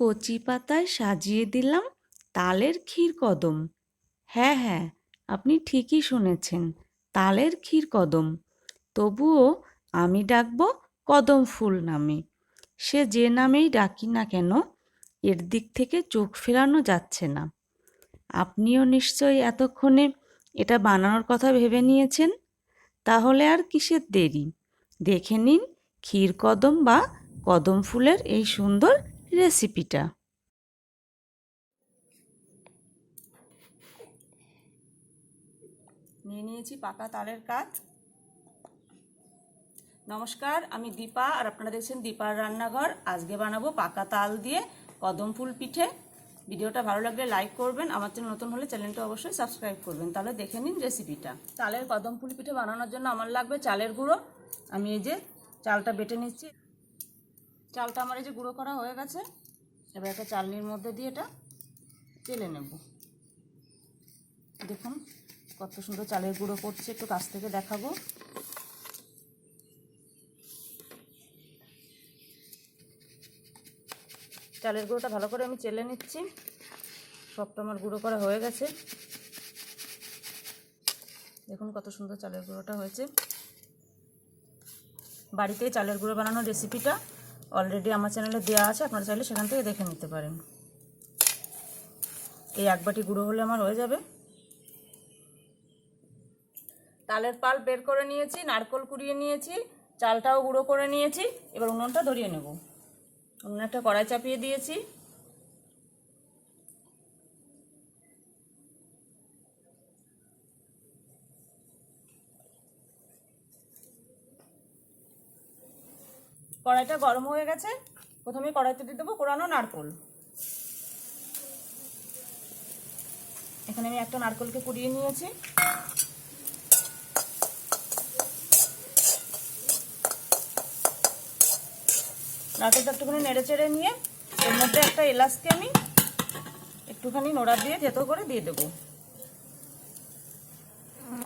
কচি পাতায় সাজিয়ে দিলাম তালের ক্ষীর কদম। হ্যাঁ হ্যাঁ আপনি ঠিকই শুনেছেন, তালের ক্ষীর কদম। তবুও আমি ডাকবো কদম ফুল নামে। সে যে নামেই ডাকি না কেন, এর দিক থেকে চোখ ফেরানো যাচ্ছে না। আপনিও নিশ্চয়ই এতক্ষণে এটা বানানোর কথা ভেবে নিয়েছেন? তাহলে আর কিসের দেরি? দেখে নিন ক্ষীর কদম বা কদম ফুলের এই সুন্দর রেসিপিটা। নিয়ে নিয়েছি পাকা তালের কাজ। নমস্কার, আমি দীপা আর আপনারা দেখছেন দীপার রান্নাঘর। আজকে বানাবো পাকা তাল দিয়ে কদম ফুল পিঠে। ভিডিওটা ভালো লাগলে লাইক করবেন, আমার চ্যানেল নতুন হলে চ্যানেলটা অবশ্যই সাবস্ক্রাইব করবেন। তাহলে দেখে নিন রেসিপিটা। তালের কদম ফুল পিঠে বানানোর জন্য আমার লাগবে চালের গুঁড়ো। আমি এই যে চালটা বেটে নিচ্ছি। চালটা আমার এই যে গুঁড়ো করা হয়ে গেছে, এবার একটা চালনির মধ্যে দিয়ে এটা চেলে নেব। দেখুন কত সুন্দর চালের গুঁড়ো করছে, একটু কাছ থেকে দেখাবো। চালের গুঁড়োটা ভালো করে আমি চেলে নিচ্ছি, সবটা আমার গুঁড়ো করা হয়ে গেছে। দেখুন কত সুন্দর চালের গুঁড়োটা হয়েছে। বাড়িতে চালের গুঁড়ো বানানোর রেসিপিটা অলরেডি আমার চ্যানেলে দেওয়া আছে, আপনারা চাইলে সেখান থেকে দেখে নিতে পারেন। এই এক বাটি গুঁড়ো হলে আমার হয়ে যাবে। তালের পাল বের করে নিয়েছি, নারকল কুড়িয়ে নিয়েছি, চালটাও গুঁড়ো করে নিয়েছি, এবার উনুনটা ধরিয়ে নেব। উনুন একটা কড়াই চাপিয়ে দিয়েছি। কড়াইটা গরম হয়ে গেছে। প্রথমে কড়াইতে দিয়ে দেবো কোরানো নারকল। এখানে আমি একটা নারকলকে কুড়িয়ে নিয়েছি। নারকেলটা একটুখানি নেড়ে চেড়ে নিয়ে, এর মধ্যে একটা এলাচকে আমি একটুখানি নোড়া দিয়ে থেতো করে দিয়ে দেবো।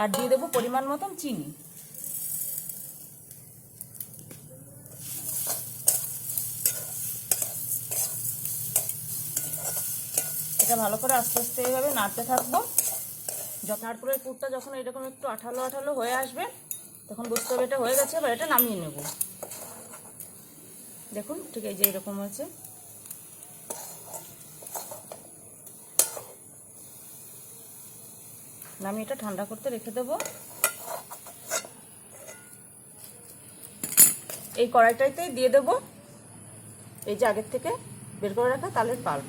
আর দিয়ে দেবো পরিমাণ মতন চিনি। ভালো করে আস্তে আস্তে এইভাবে নাড়তে থাকব। নারকুলের পুরটা যখন এরকম একটু আঠালো আঠালো হয়ে আসবে, তখন বুঝতে হবে এটা হয়ে গেছে, এবার এটা নামিয়ে নেব। দেখুন, ঠিক এই যে এরকম হয়েছে। নামিয়ে এটা ঠান্ডা করতে রেখে দেবো। এই কড়াইটাইতেই দিয়ে দেবো। এই যে আগের থেকে বের করে রাখা তালের পাল্প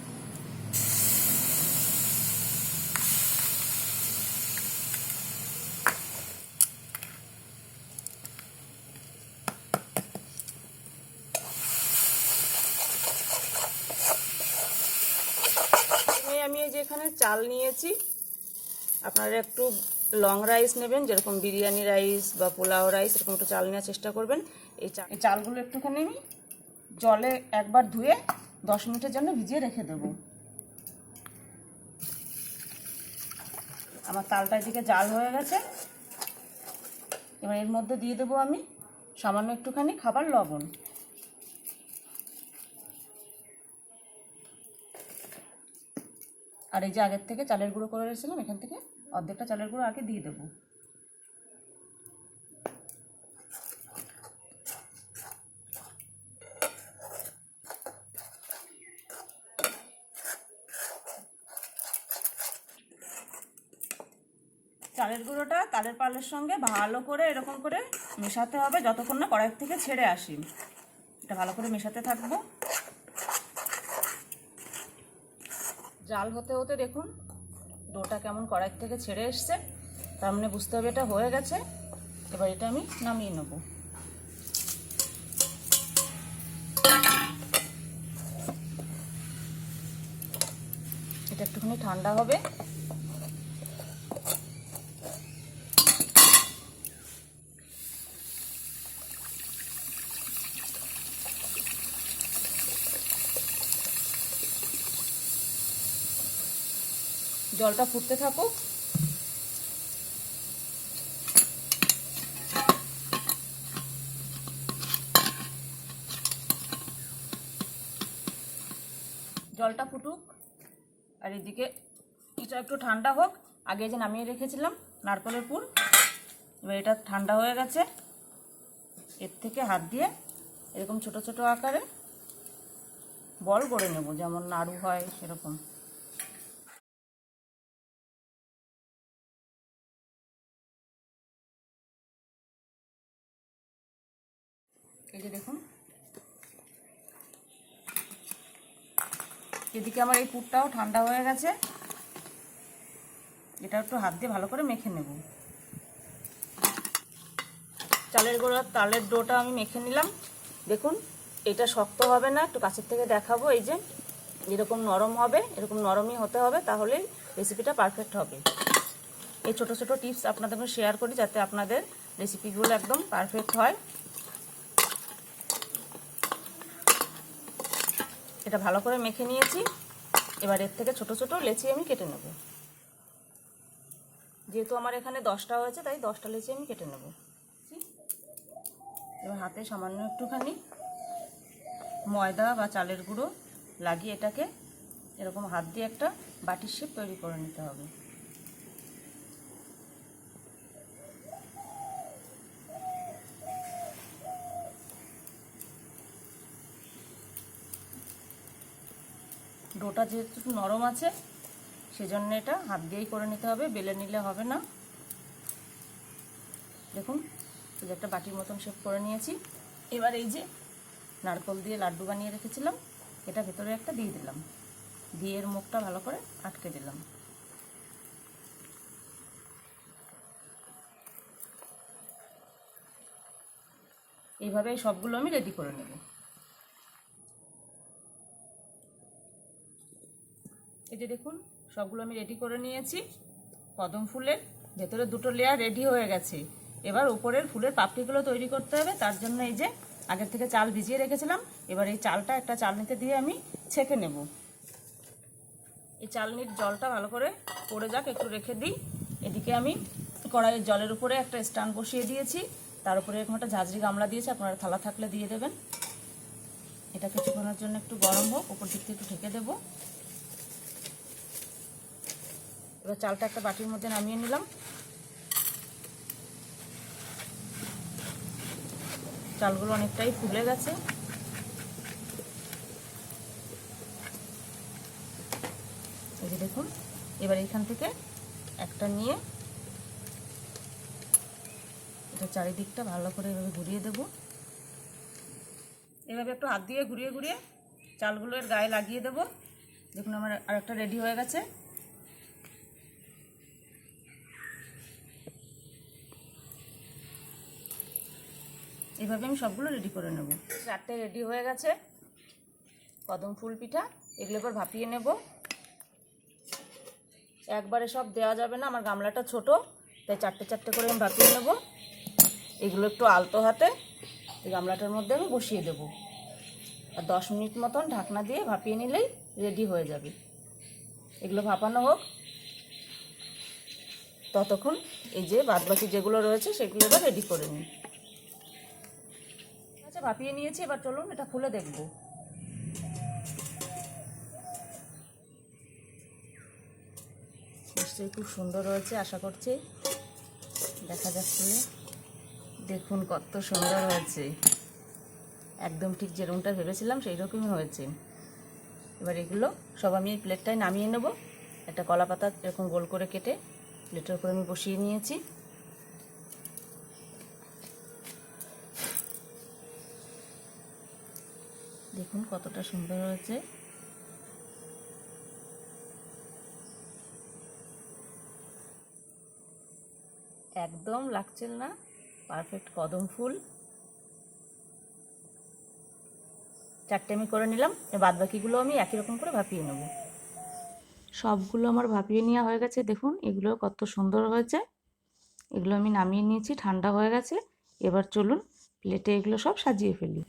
আমি এই যে এখানে চাল নিয়েছি। আপনারা একটু লং রাইস নেবেন, যেরকম বিরিয়ানি রাইস বা পোলাও রাইস, এরকম একটু চাল নেওয়ার চেষ্টা করবেন। এই চাল চালগুলো একটুখানি আমি জলে একবার ধুয়ে দশ মিনিটের জন্য ভিজিয়ে রেখে দেবো। আমার তালটা এদিকে জাল হয়ে গেছে। এবার এর মধ্যে দিয়ে দেবো আমি সামান্য একটুখানি খাবার লবণ। আর এই যে আগের থেকে চালের গুঁড়ো করে রেখেছিলাম, এখান থেকে অর্ধেকটা চালের গুঁড়ো আগে দিয়ে দেবো। চালের গুঁড়োটা তালের পালের সঙ্গে ভালো করে এরকম করে মেশাতে হবে, যতক্ষণ না কড়াই থেকে ছেড়ে আসি। এটা ভালো করে মেশাতে থাকব। জাল হতে হতে দেখুন ডোটা কেমন কড়াই থেকে ছেড়ে এসছে। তার মানে বুঝতে হবে এটা হয়ে গেছে। এবার এটা আমি নামিয়ে নেব। এটা একটুখানি ঠান্ডা হবে। জলটা ফুটতে থাকুক। জলটা ফুটুক। আর এদিকে এটা একটু ঠান্ডা হোক। আগে যে নামিয়ে রেখেছিলাম নারকলের পুর এবার এটা ঠান্ডা হয়ে গেছে। এর থেকে হাত দিয়ে এরকম ছোট ছোট আকারে বল করে নেব, যেমন নাড়ু হয় সেরকম। এই যে দেখুন। এদিকে আমার এই পুরটাও ঠান্ডা হয়ে গেছে। এটা একটু হাত দিয়ে ভালো করে মেখে নেব। চালের গোড়া তালের ডোটা আমি মেখে নিলাম। দেখুন, এটা শক্ত হবে না, একটু কাছের থেকে দেখাবো। এই যে এরকম নরম হবে, এরকম নরমই হতে হবে তাহলেই রেসিপিটা পারফেক্ট হবে। এই ছোট ছোট টিপস আপনাদের শেয়ার করি, যাতে আপনাদের রেসিপিগুলো একদম পারফেক্ট হয়। এটা ভালো করে মেখে নিয়েছি। এবার এর থেকে ছোট ছোট লেচি আমি কেটে নেব। যেহেতু আমার এখানে দশটা হয়েছে, তাই দশটা লেচি আমি কেটে নেব। এবার হাতে সামান্য একটুখানি ময়দা বা চালের গুঁড়ো লাগিয়ে এটাকে এরকম হাত দিয়ে একটা বাটির শেপ তৈরি করে নিতে হবে। ডোটা যেহেতু একটু নরম আছে, সেজন্য এটা হাত দিয়েই করে নিতে হবে, বেলে নিলে হবে না। দেখুন একটা বাটির মতন শেপ করে নিয়েছি। এবার এই যে নারকল দিয়ে লাড্ডু বানিয়ে রেখেছিলাম, এটা ভেতরে একটা দিয়ে দিলাম। দিয়ে এর মুখটা ভালো করে আটকে দিলাম। এইভাবে সবগুলো আমি রেডি করে নেব। যে দেখুন, সবগুলো আমি রেডি করে নিয়েছি। কদম ফুলের ভেতরে দুটো লেয়ার রেডি হয়ে গেছে। এবার উপরের ফুলের পাপড়িগুলো তৈরি করতে হবে। তার জন্য এই যে আগের থেকে চাল ভিজিয়ে রেখেছিলাম। এবার এই চালটা একটা চালনিতে দিয়ে আমি ছেঁকে নেব। এই চালনির জলটা ভালো করে পড়ে যাক, একটু রেখে দিই। এদিকে আমি কড়াইয়ের জলের উপরে একটা স্ট্যান্ড বসিয়ে দিয়েছি। তার উপরে এরকম একটা ঝাঁঝরি গামলা দিয়েছি। আপনারা থালা থাকলে দিয়ে দেবেন। এটা কিছুক্ষণের জন্য একটু গরম হোক, উপর দিক থেকে একটু ঢেকে দেবো। এবার চালটা একটা বাটির মধ্যে নামিয়ে নিলাম। চালগুলো অনেকটাই ফুলে গেছে। এই যে দেখুন, এবার এখান থেকে একটা নিয়ে এটা চারিদিকটা ভালো করে এভাবে ঘুরিয়ে দেব। এভাবে একটু হাত দিয়ে ঘুরিয়ে ঘুরিয়ে চালগুলো এর গায়ে লাগিয়ে দেব। দেখুন, আমার আরেকটা রেডি হয়ে গেছে। এইভাবে আমি সবগুলো রেডি করে নেব। চারটে রেডি হয়ে গেছে। কদম ফুল পিঠা, এগুলো এবার ভাপিয়ে নেব। একবারে সব দেওয়া যাবে না, আমার গামলাটা ছোট, তাই চারটে চারটে করে আমি ভাপিয়ে নেব। এগুলো একটু আলতো হাতে গামলাটার মধ্যে আমি বসিয়ে দেব। আর দশ মিনিট মতন ঢাকনা দিয়ে ভাপিয়ে নিলেই রেডি হয়ে যাবে। এগুলো ভাপানো হোক। ততক্ষণ এই যে বাদবাকি যেগুলো রয়েছে, সেগুলো এবার রেডি করে নিই। ভাপিয়ে নিয়েছি, এবার চলুন এটা খুলে দেখব। নিশ্চয়ই খুব সুন্দর হয়েছে, আশা করছি। দেখা যাচ্ছে দেখুন কত সুন্দর হয়েছে। একদম ঠিক যেরকমটা ভেবেছিলাম সেই রকমই হয়েছে। এবার এগুলো সব আমি এই প্লেটটায় নামিয়ে নেব। একটা কলা পাতা এরকম গোল করে কেটে, প্লেটের উপরে আমি বসিয়ে নিয়েছি। দেখুন কতটা সুন্দর হয়েছে। একদম লাগছে না, পারফেক্ট কদম ফুল। চারটে আমি করে নিলাম বাদ বাকিগুলো আমি একই রকম করে ভাপিয়ে নেব। সবগুলো আমার ভাপিয়ে নেওয়া হয়ে গেছে, দেখুন এগুলো কত সুন্দর হয়েছে। এগুলো আমি নামিয়ে নিয়েছি, ঠান্ডা হয়ে গেছে। এবার চলুন প্লেটে এগুলো সব সাজিয়ে ফেলি।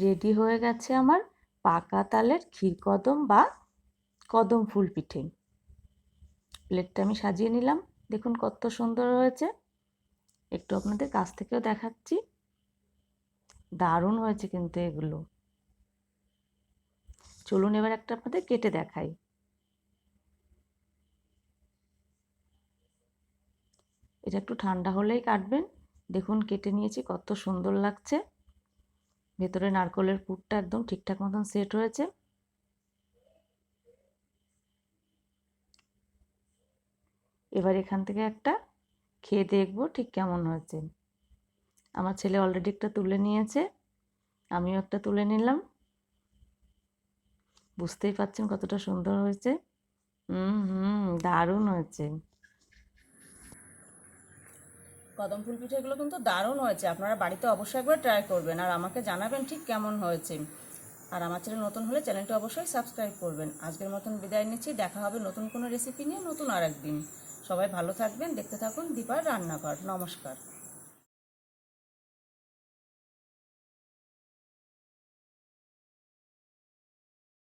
রেডি হয়ে গেছে আমার পাকা তালের ক্ষীর কদম বা কদম ফুল পিঠে। প্লেটটা আমি সাজিয়ে নিলাম। দেখুন কত সুন্দর হয়েছে। একটু আপনাদের কাছ থেকেও দেখাচ্ছি। দারুণ হয়েছে কিন্তু এগুলো। চলুন এবার একটা আপনাদের কেটে দেখাই। এটা একটু ঠান্ডা হলেই কাটবেন। দেখুন কেটে নিয়েছি কত সুন্দর লাগছে। ভেতরে নারকলের পুরটা একদম ঠিকঠাক মতন সেট হয়েছে। এবার এখান থেকে একটা খেয়ে দেখব ঠিক কেমন হয়েছে। আমার ছেলে অলরেডি একটা তুলে নিয়েছে, আমিও একটা তুলে নিলাম। বুঝতেই পারছেন কতটা সুন্দর হয়েছে। হুম হুম, দারুণ হয়েছে। কদম ফুল পিঠেগুলো কিন্তু দারুণ হয়েছে। আপনারা বাড়িতে অবশ্যই একবার ট্রাই করবেন। আর আমাকে জানাবেন ঠিক কেমন হয়েছে। আর আমার চ্যানেল নতুন হলে চ্যানেলটি অবশ্যই সাবস্ক্রাইব করবেন। আজকের মতন বিদায় নিচ্ছি। দেখা হবে নতুন কোনো রেসিপি নিয়ে নতুন আর একদিন সবাই ভালো থাকবেন, দেখতে থাকুন দীপার রান্নাঘর। নমস্কার।